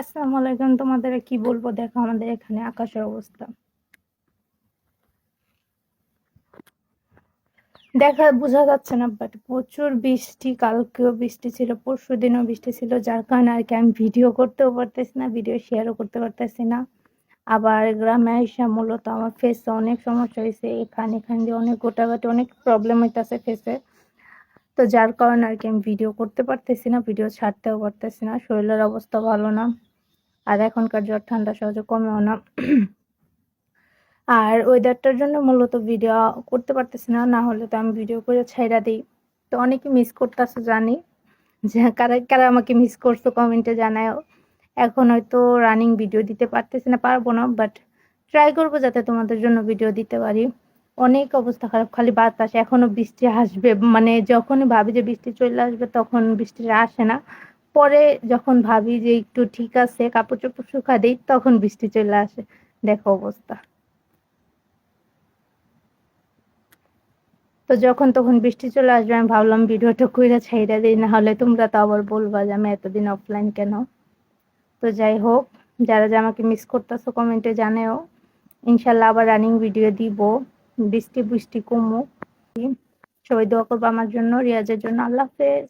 আসসালামু আলাইকুম, তোমাদের কি বলব? দেখো আমাদের এখানে আকাশের অবস্থা। দেখা, বোঝা যাচ্ছে না বাট প্রচুর বৃষ্টি, কালকেও বৃষ্টি ছিল, পরশু দিনও বৃষ্টি ছিল, যার কারণে আর কি আমি ভিডিও করতেও পারতেছি না ভিডিও শেয়ারও করতে পারতেছি না। আবার গ্রামে আইসা মূলত আমার ফেসে অনেক সমস্যা হয়েছে এখানে এখান দিয়ে অনেক গোটাগাটি অনেক প্রবলেম হইতেছে ফেসে তো যার কারণে আর কি আমি ভিডিও করতে পারতেছি না ভিডিও ছাড়তেও পারতেছি না, শরীরের অবস্থা ভালো না। আর এখনকার জ্বর, ঠান্ডা সহজে কমেও না। আর ওয়েদারটার জন্য মূলত ভিডিও করতে পারতেছি না না হলে তো আমি ভিডিও করে ছাইরা দিই। তো অনেকে মিস করতেছে, জানি। যে কারা কারা আমাকে মিস করছ কমেন্টে জানায় এখন হয়তো রানিং ভিডিও দিতে পারতেছি না, পারব না বাট ট্রাই করব যাতে তোমাদের জন্য ভিডিও দিতে পারি। অনেক অবস্থা খারাপ, খালি বাতাস। এখনও বৃষ্টি আসবে মানে যখনই ভাবি যে বৃষ্টি চলে আসবে, তখন বৃষ্টিটা আসে না। পরে যখন ভাবি যে একটু ঠিক আছে কাপড় চোপড় শুকা দিই, তখন বৃষ্টি চলে আসে। দেখো অবস্থা। তো যখন তখন বৃষ্টি চলে আসবে, আমি ভাবলাম ভিডিওটা কইরা ছাইরা দিই, না হলে তোমরা তো আবার বলবা যে আমি এতদিন অফলাইন কেন? তো যাই হোক, যারা যে আমাকে মিস করতেছো কমেন্টে জানেও, ইনশাল্লাহ আবার রানিং ভিডিও দিব। বৃষ্টি বৃষ্টি কমুক। সবাই দোয়া করব আমার জন্য, রিয়াজের জন্য। আল্লাহ হাফেজ।